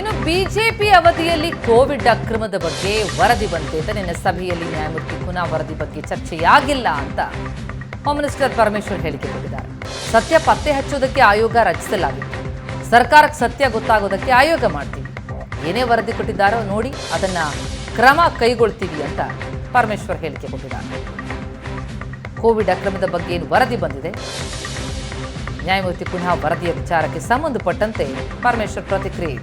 ಇನ್ನು ಬಿಜೆಪಿ ಅವಧಿಯಲ್ಲಿ ಕೋವಿಡ್ ಅಕ್ರಮದ ಬಗ್ಗೆ ವರದಿ ಬಂದಿದೆ ನಿನ್ನೆ ಸಭೆಯಲ್ಲಿ ನ್ಯಾಯಮೂರ್ತಿ ಪುನಃ ವರದಿ ಬಗ್ಗೆ ಚರ್ಚೆಯಾಗಿಲ್ಲ ಅಂತ ಹೋಮ್ ಮಿನಿಸ್ಟರ್ ಪರಮೇಶ್ವರ್ ಹೇಳಿಕೆ ಕೊಟ್ಟಿದ್ದಾರೆ. ಸತ್ಯ ಪತ್ತೆ ಹಚ್ಚುವುದಕ್ಕೆ ಆಯೋಗ ರಚಿಸಲಾಗಿತ್ತು. ಸರ್ಕಾರಕ್ಕೆ ಸತ್ಯ ಗೊತ್ತಾಗೋದಕ್ಕೆ ಆಯೋಗ ಮಾಡ್ತೀವಿ. ಏನೇ ವರದಿ ಕೊಟ್ಟಿದ್ದಾರೋ ನೋಡಿ ಅದನ್ನ ಕ್ರಮ ಕೈಗೊಳ್ತೀವಿ ಅಂತ ಪರಮೇಶ್ವರ್ ಹೇಳಿಕೆ ಕೊಟ್ಟಿದ್ದಾರೆ. ಕೋವಿಡ್ ಅಕ್ರಮದ ಬಗ್ಗೆ ಏನು ವರದಿ ಬಂದಿದೆ? ನ್ಯಾಯಮೂರ್ತಿ ಪುನಃ ವರದಿಯ ವಿಚಾರಕ್ಕೆ ಸಂಬಂಧಪಟ್ಟಂತೆ ಪರಮೇಶ್ವರ್ ಪ್ರತಿಕ್ರಿಯೆ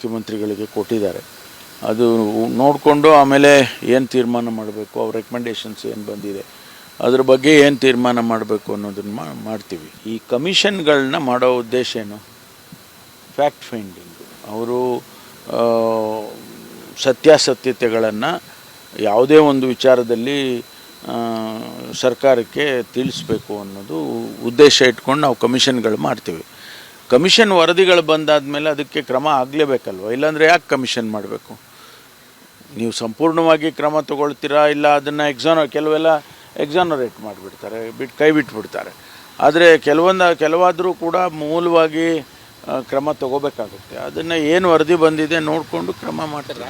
ಮುಖ್ಯಮಂತ್ರಿಗಳಿಗೆ ಕೊಟ್ಟಿದ್ದಾರೆ. ಅದು ನೋಡಿಕೊಂಡು ಆಮೇಲೆ ಏನು ತೀರ್ಮಾನ ಮಾಡಬೇಕು, ಅವ್ರ ರೆಕಮೆಂಡೇಷನ್ಸ್ ಏನು ಬಂದಿದೆ, ಅದ್ರ ಬಗ್ಗೆ ಏನು ತೀರ್ಮಾನ ಮಾಡಬೇಕು ಅನ್ನೋದನ್ನು ಮಾಡ್ತೀವಿ. ಈ ಕಮಿಷನ್ಗಳನ್ನ ಮಾಡೋ ಉದ್ದೇಶ ಏನು? ಫ್ಯಾಕ್ಟ್ ಫೈಂಡಿಂಗ್ ಅವರು ಸತ್ಯಾಸತ್ಯತೆಗಳನ್ನು ಯಾವುದೇ ಒಂದು ವಿಚಾರದಲ್ಲಿ ಸರ್ಕಾರಕ್ಕೆ ತಿಳಿಸ್ಬೇಕು ಅನ್ನೋದು ಉದ್ದೇಶ ಇಟ್ಕೊಂಡು ನಾವು ಕಮಿಷನ್ಗಳು ಮಾಡ್ತೀವಿ. ಕಮಿಷನ್ ವರದಿಗಳು ಬಂದಾದಮೇಲೆ ಅದಕ್ಕೆ ಕ್ರಮ ಆಗಲೇಬೇಕಲ್ವ? ಇಲ್ಲಾಂದರೆ ಯಾಕೆ ಕಮಿಷನ್ ಮಾಡಬೇಕು? ನೀವು ಸಂಪೂರ್ಣವಾಗಿ ಕ್ರಮ ತಗೊಳ್ತೀರಾ? ಇಲ್ಲ, ಅದನ್ನು ಎಕ್ಸಾನ ಕೆಲವೆಲ್ಲ ಎಕ್ಸಾನರೇಟ್ ಮಾಡಿಬಿಡ್ತಾರೆ ಬಿಟ್ಟು ಕೈ ಬಿಟ್ಬಿಡ್ತಾರೆ. ಆದರೆ ಕೆಲವೊಂದು, ಕೆಲವಾದರೂ ಕೂಡ ಮೂಲವಾಗಿ ಕ್ರಮ ತಗೋಬೇಕಾಗುತ್ತೆ. ಅದನ್ನು ಏನು ವರದಿ ಬಂದಿದೆ ನೋಡಿಕೊಂಡು ಕ್ರಮ ಮಾಡ್ತಾರೆ.